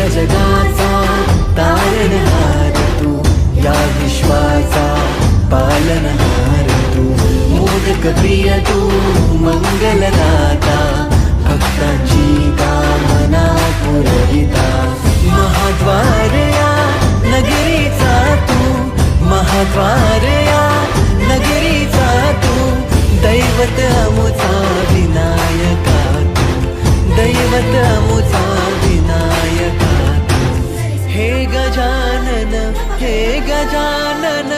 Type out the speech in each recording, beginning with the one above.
सगळ जगाचा तारणहार तू या विश्वाचा पालनहार तू. मोदक प्रिय तू मंगलदाता भक्तांची कामना पुरविता महाद्वार या नगरीचा तू महाद्वार या नगरीचा तू. दैवत अमुचा विनायका तू दैवत अमु गजानन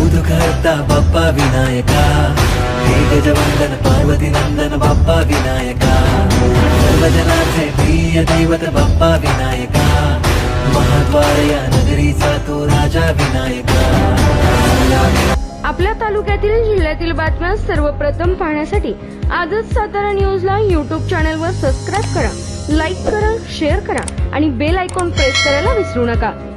करता तू दुःख हरता बाप्पा विनायका हे गजवंदन पार्वती नंदन बाप्पा विनायका सर्वजनाचे प्रिय दैवत बाप्पा विनायका महाद्वार या नगरीचा तो राजा विनायका आपल्या तालुक्यातील जिल्ह्यातील बातम्या सर्वप्रथम पाहण्यासाठी आजच सातारा न्यूजला यूट्यूब चॅनलवर सबस्क्राईब करा लाईक करा शेअर करा आणि बेल आयकॉन प्रेस करायला विसरू नका.